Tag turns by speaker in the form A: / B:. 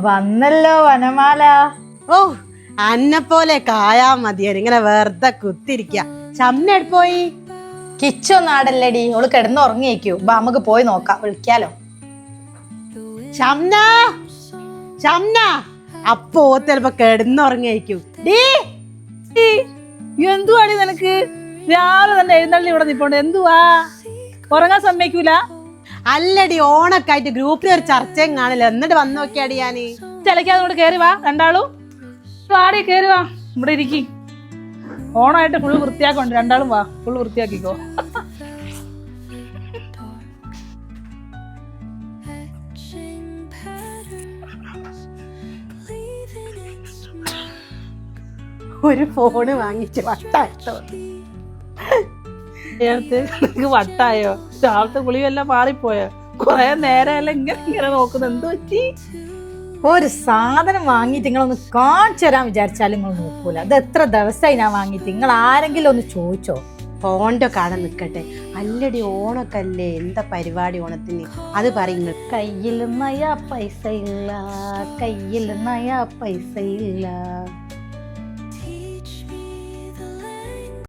A: വന്നല്ലോ വനമാല.
B: ഓ അന്നെ പോലെ കായാ മതിയായിരുന്നു. ഇങ്ങനെ വെറുതെ കുത്തിരിക്ക. ചമ്മനട് പോയി?
A: കിച്ചൊന്നും ആടല്ലടി ഓൾ കിടന്ന് ഉറങ്ങിയേക്കൂ. അപ്പൊ നമുക്ക് പോയി നോക്കാം. വിളിക്കാലോ.
B: അപ്പോ ചിലപ്പോ കിടന്നുറങ്ങിയേക്കൂ എന്തുവാണി
C: എന്തുവാടി നിനക്ക്? രാവിലെ തന്നെ എഴുന്നള്ളി ഇവിടെ നിപ്പോണ്ട്. എന്തുവാ? ഉറങ്ങാൻ സമ്മതിക്കൂല?
B: അല്ലടി ഓണൊക്കെ ആയിട്ട് ഗ്രൂപ്പിൽ ഒരു ചർച്ചയും കാണില്ല. എന്നിട്ട് വന്നു നോക്കിയാടി ഞാൻ.
C: ചിലക്കാതെ കൂടെ കയറി വാ രണ്ടാളും. ആടെ കയറി വാ. ഇവിടെ ഇരിക്കി. ഓണായിട്ട് ഫുള്ള് വൃത്തിയാക്കുണ്ട്. രണ്ടാളും വാ. ഫുള്ള് വൃത്തിയാക്കിക്കോ.
B: ഒരു ഫോണ് വാങ്ങിച്ച് വട്ടാട്ടോ
C: നേരത്തെ നിനക്ക് വട്ടായോ? രാവിലത്തെ കുളിയെല്ലാം മാറിപ്പോയോ? കൊറേ നേരമല്ല ഇങ്ങനെ ഇങ്ങനെ നോക്കുന്നത്. എന്ത് പറ്റി?
A: ഒരു സാധനം വാങ്ങിയിട്ട് നിങ്ങളൊന്ന് കാണിച്ചു തരാൻ വിചാരിച്ചാലും നിങ്ങൾ നോക്കൂല. അത് എത്ര ദിവസമായി ഞാൻ വാങ്ങിയിട്ട്? നിങ്ങൾ ആരെങ്കിലും ഒന്ന് ചോദിച്ചോ?
B: ഫോണിന്റെ കട നിൽക്കട്ടെ അല്ലടി ഓണൊക്കെ അല്ലേ? എന്താ പരിപാടി ഓണത്തിന്? അത് പറയുന്നു
A: കയ്യിൽ നയാ പൈസ ഇല്ല. കയ്യിൽ നയാ പൈസ ഇല്ല.